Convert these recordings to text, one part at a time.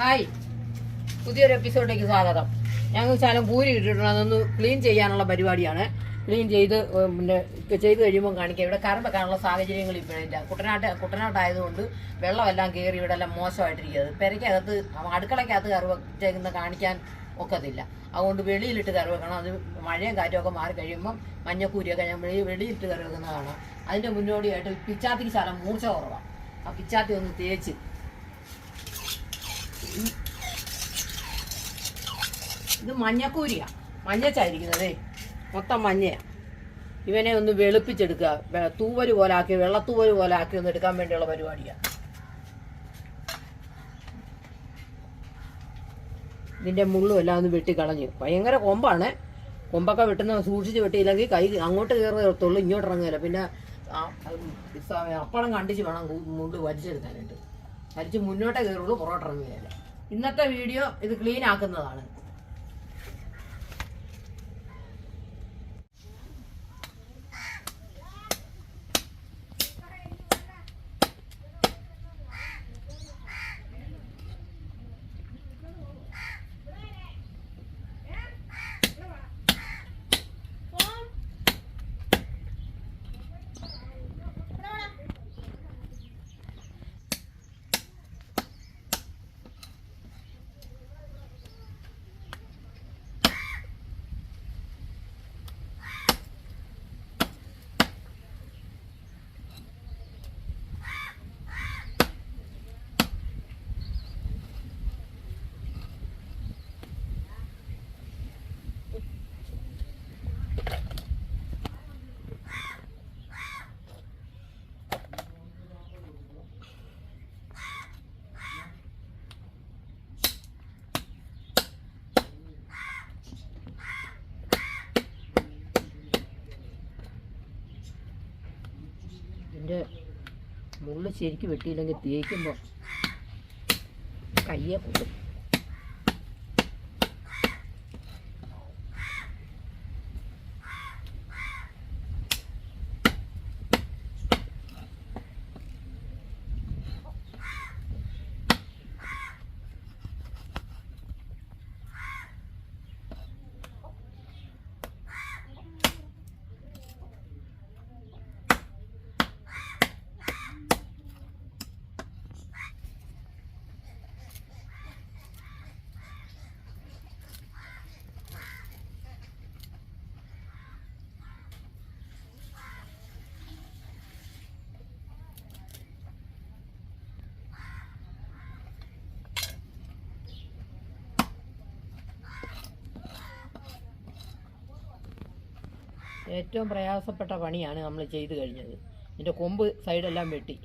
Hi. പുതിയൊരു എപ്പിസോഡിലേക്ക് സ്വാഗതം. ഞങ്ങൾ ശാലം പൂരി ഇട്ടിട്ടുണ്ട്. അതൊന്ന് ക്ലീൻ ചെയ്യാനുള്ള പരിപാടിയാണ്. ക്ലീൻ ചെയ്ത് പിന്നെ ചെയ്ത് കഴിയുമ്പോൾ കാണിക്കാം. ഇവിടെ കറണ്ട് കാണാനുള്ള സാഹചര്യങ്ങൾ ഇപ്പോഴില്ല കുട്ടനാട്ട് കുട്ടനാട്ടായതുകൊണ്ട് വെള്ളമെല്ലാം കയറി ഇവിടെ എല്ലാം മോശമായിട്ടിരിക്കുന്നത്. പെരയ്ക്കകത്ത് അടുക്കളയ്ക്കകത്ത് കറി വെച്ചേക്കുന്ന കാണിക്കാൻ ഒക്കത്തില്ല. അതുകൊണ്ട് വെളിയിലിട്ട് കറി വെക്കണം. അത് മഴയും കാറ്റും ഒക്കെ മാറി കഴിയുമ്പം മഞ്ഞക്കൂരിയൊക്കെ ഞാൻ വെളി വെളിയിലിട്ട് കറി വെക്കുന്നതാണ്. അതിന്റെ മുന്നോടിയായിട്ട് പിച്ചാത്തിക്ക് ശാലം മൂർച്ച കുറവാണ് ആ പിച്ചാത്തി ഒന്ന് തേച്ച് ഇത് മഞ്ഞക്കൂരിയാ. മഞ്ഞച്ചായിരിക്കുന്നതേ. മൊത്തം മഞ്ഞയാ. ഇവനെ ഒന്ന് വെളുപ്പിച്ചെടുക്കുക. തൂവര് പോലെ ആക്കി വെള്ളത്തൂവര് പോലെ ആക്കി ഒന്ന് എടുക്കാൻ വേണ്ടിയുള്ള പരിപാടിയാ. ഇതിന്റെ മുള്ളും എല്ലാം ഒന്ന് വെട്ടിക്കളഞ്ഞു ഭയങ്കര കൊമ്പാണ്. കൊമ്പൊക്കെ വെട്ടുന്ന സൂക്ഷിച്ച് വെട്ടിയില്ലെങ്കിൽ കൈ അങ്ങോട്ട് കയറത്തുള്ളൂ ഇങ്ങോട്ട് ഇറങ്ങില്ല പിന്നെ അപ്പളം കണ്ടിച്ച് വേണം മുള്ളു വലിച്ചെടുക്കാനായിട്ട്. വലിച്ച് മുന്നോട്ടേ കയറുള്ളൂ പുറകോട്ട് ഇറങ്ങുകയല്ല. ഇന്നത്തെ വീഡിയോ ഇത് ക്ലീൻ ആക്കുന്നതാണ്. ശരിക്ക് വെട്ടിയില്ലെങ്കിൽ തേക്കുമ്പോൾ കയ്യെ പൊട്ടും. ഏറ്റവും പ്രയാസപ്പെട്ട പണിയാണ് നമ്മൾ ചെയ്ത് കഴിഞ്ഞത്. ഇതിന്റെ കൊമ്പ് സൈഡെല്ലാം വെട്ടി.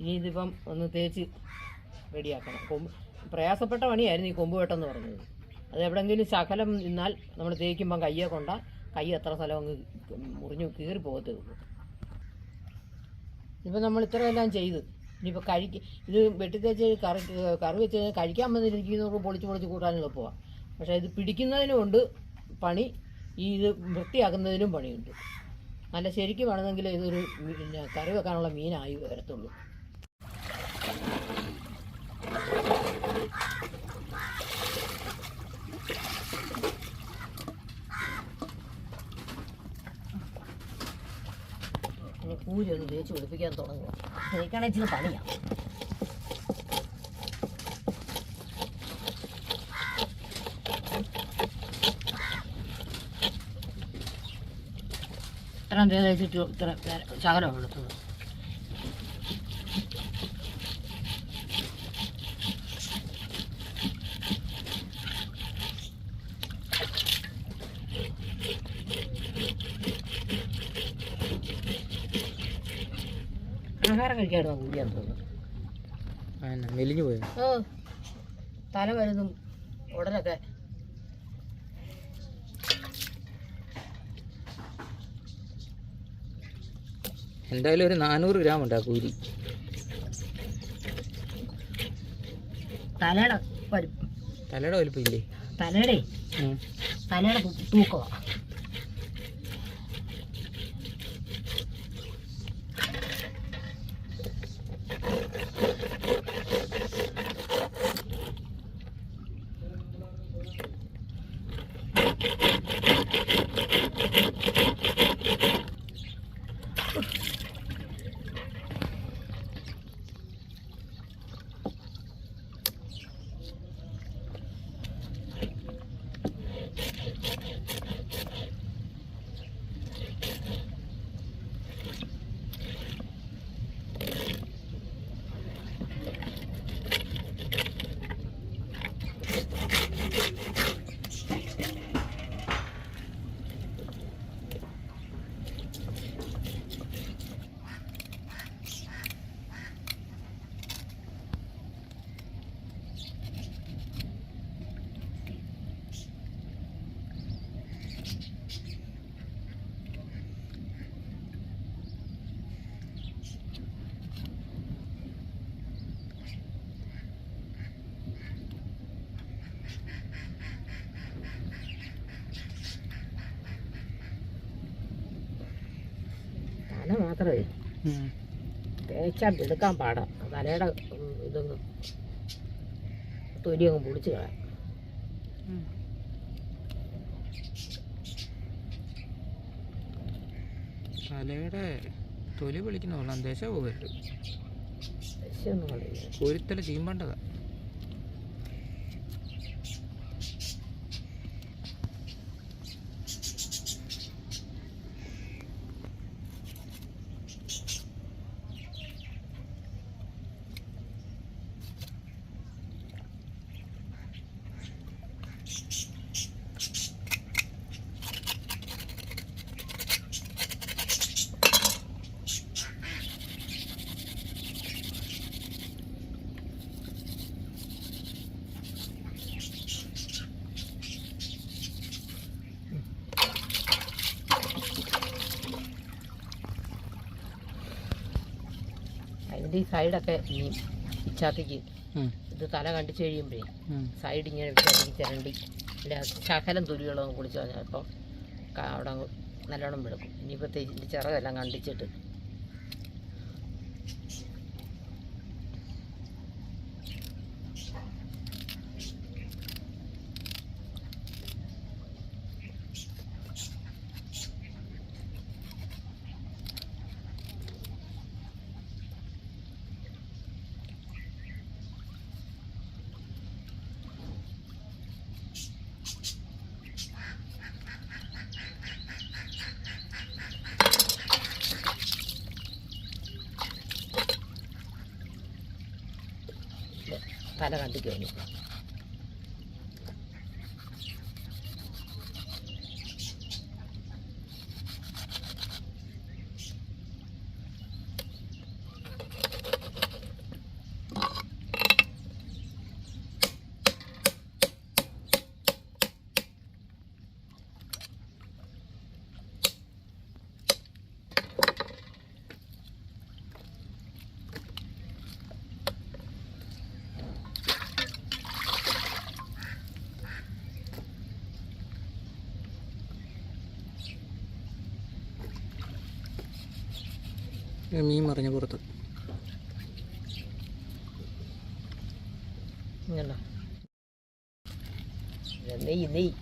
ഇനി ഇതിപ്പം ഒന്ന് തേച്ച് റെഡിയാക്കണം. കൊമ്പ് പ്രയാസപ്പെട്ട പണിയായിരുന്നു ഈ കൊമ്പ് വെട്ടെന്ന് പറഞ്ഞത്. അത് എവിടെയെങ്കിലും ശകലം നിന്നാൽ നമ്മൾ തേക്കുമ്പം കയ്യെ കൊണ്ട കൈ എത്ര സ്ഥലം അങ്ങ് മുറിഞ്ഞു കീറി പോകത്തേ ഉള്ളൂ. ഇപ്പം നമ്മൾ ഇത്രയെല്ലാം ചെയ്ത്. ഇനിയിപ്പോൾ കഴിക്ക് ഇത് വെട്ടിത്തേച്ച് കറി കറി വെച്ച് കഴിക്കാൻ വന്നിരിക്കുന്നവർക്ക് പൊളിച്ച് പൊളിച്ച് കൂട്ടാൻ എളുപ്പമാണ് പക്ഷേ ഇത് പിടിക്കുന്നതിനുമുണ്ട് പണി ഈ ഇത് വൃത്തിയാക്കുന്നതിനും പണിയുണ്ട്. നല്ല ശരിക്കും വേണമെങ്കിൽ ഇതൊരു പിന്നെ കറി വെക്കാനുള്ള മീനായി വരത്തുള്ളൂ. കൂരി ഒന്ന് തേച്ച് പിടിപ്പിക്കാൻ തുടങ്ങുക. എനിക്കാണെങ്കിൽ ഇച്ചിരി പണിയാണ് ഇത്രയും തേച്ചിട്ട് ഇത്ര ശകലം എടുത്തത്? ആഹാരം കഴിക്കായിരുന്നു കൂടിയാന്ന് തോന്നുന്നു മെലിഞ്ഞു പോയോ? ഓ തല വരുന്നു ഉടനൊക്കെ എന്തായാലും ഒരു നാനൂറ് ഗ്രാം ഉണ്ട് ആ കൂരി. തലയുടെ വലിപ്പം. ഇല്ലേ? തലയുടെ? തലയുടെ തൂക്കമാണ് മാത്രമേ തേച്ചാൽ എടുക്കാൻ പാടാം. തലയുടെ ഇതൊന്ന് തൊലി അങ്ങ് പൊടിച്ച് കളയാം. തലയുടെ തൊലി വിളിക്കുന്ന കൊള്ളാം. ദശ പോകരുത് ഒരുത്തല കളയില്ല കോരിത്തല ഈ സൈഡൊക്കെ ഇനി ഇച്ചാത്തിക്ക്. ഇത് തല കണ്ടിച്ച് കഴിയുമ്പോഴേ സൈഡ് ഇങ്ങനെ ഇച്ചാത്തിക്ക് ചിരണ്ടി അല്ല ശകലം തുലികളൊന്നും കുളിച്ച് കഴിഞ്ഞാൽ അപ്പോൾ അവിടെ നല്ലോണം വെളുക്കും ഇനിയിപ്പോൾ ഇതിന്റെ ചിറകെല്ലാം കണ്ടിച്ചിട്ട് തല കണ്ടിക്ക് കഴിഞ്ഞു മീൻ മറിഞ്ഞ പുറത്ത് ഇങ്ങനെ നെയ്യ് നെയ്യ്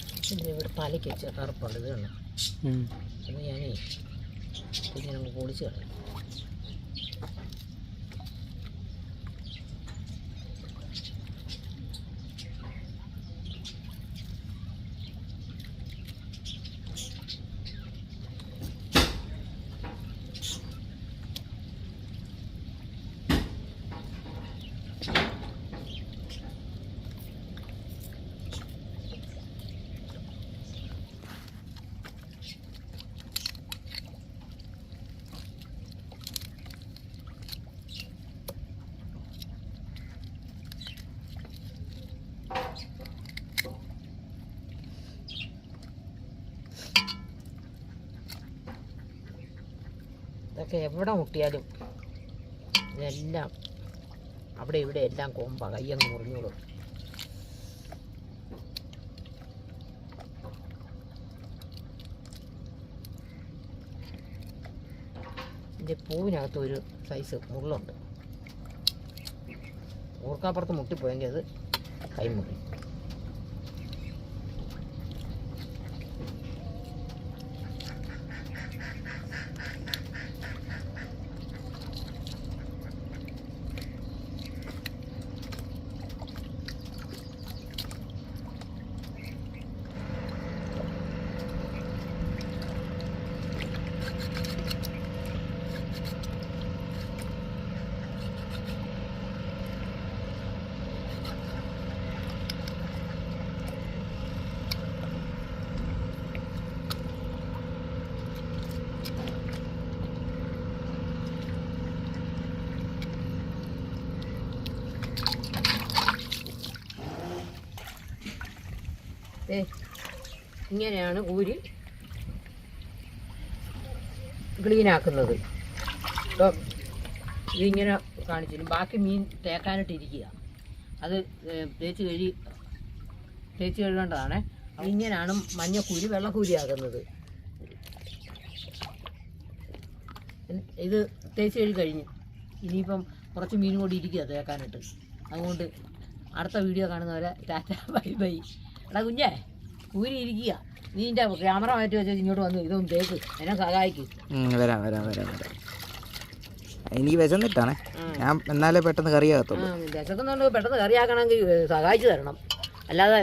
ഇത് ഇവിടെ തലയ്ക്ക് ചെറുപ്പുണ്ട് ഇത് കണ്ടു? അപ്പോൾ ഞാനേ നമുക്ക് പൊളിച്ച് കളയാം. ഇതൊക്കെ എവിടെ മുട്ടിയാലും ഇതെല്ലാം അവിടെ ഇവിടെ എല്ലാം കൊമ്പ കയ്യങ്ങ് മുറിഞ്ഞോളും. ഇതിന്റെ പൂവിനകത്ത് ഒരു സൈസ് മുള്ളുണ്ട്. ഊർക്കാപ്പുറത്ത് മുട്ടിപ്പോയെങ്കിൽ അത് കൈമുറി. ഇങ്ങനെയാണ് ഊരി ക്ലീനാക്കുന്നത്. ഇപ്പം ഇതിങ്ങനെ കാണിച്ചു ബാക്കി മീൻ തേക്കാനിട്ടിരിക്കുക. അത് തേച്ച് കഴുകി തേച്ച് കഴുകേണ്ടതാണ്. ഇങ്ങനെയാണ് മഞ്ഞക്കൂരി വെള്ളക്കൂരി ആകുന്നത് ഇത് തേച്ച് കഴുകി കഴിഞ്ഞു. ഇനിയിപ്പം കുറച്ച് മീനും കൂടി ഇരിക്കുക തേക്കാനായിട്ട്. അതുകൊണ്ട് അടുത്ത വീഡിയോ കാണുന്നവരെ ടാറ്റ ബൈ ബൈ. എടാ കുഞ്ഞേ കൂരിയിരിക്കുക ഇരിക്കുക നീ എന്റെ ക്യാമറ മാറ്റി വെച്ചാൽ ഇങ്ങോട്ട് വന്നു ഇതൊന്ന് തേക്ക് എന്നെ സഹായിക്കും വരാം വരാം വരാം വരാം എനിക്ക് വിശന്നിട്ടാണേ ഞാൻ എന്നാലേ പെട്ടെന്ന് കറിയാകത്തുള്ളൂ വിശക്കുന്നുണ്ട് പെട്ടെന്ന് കറിയാക്കണമെങ്കിൽ സഹായിച്ചു തരണം അല്ലാതെ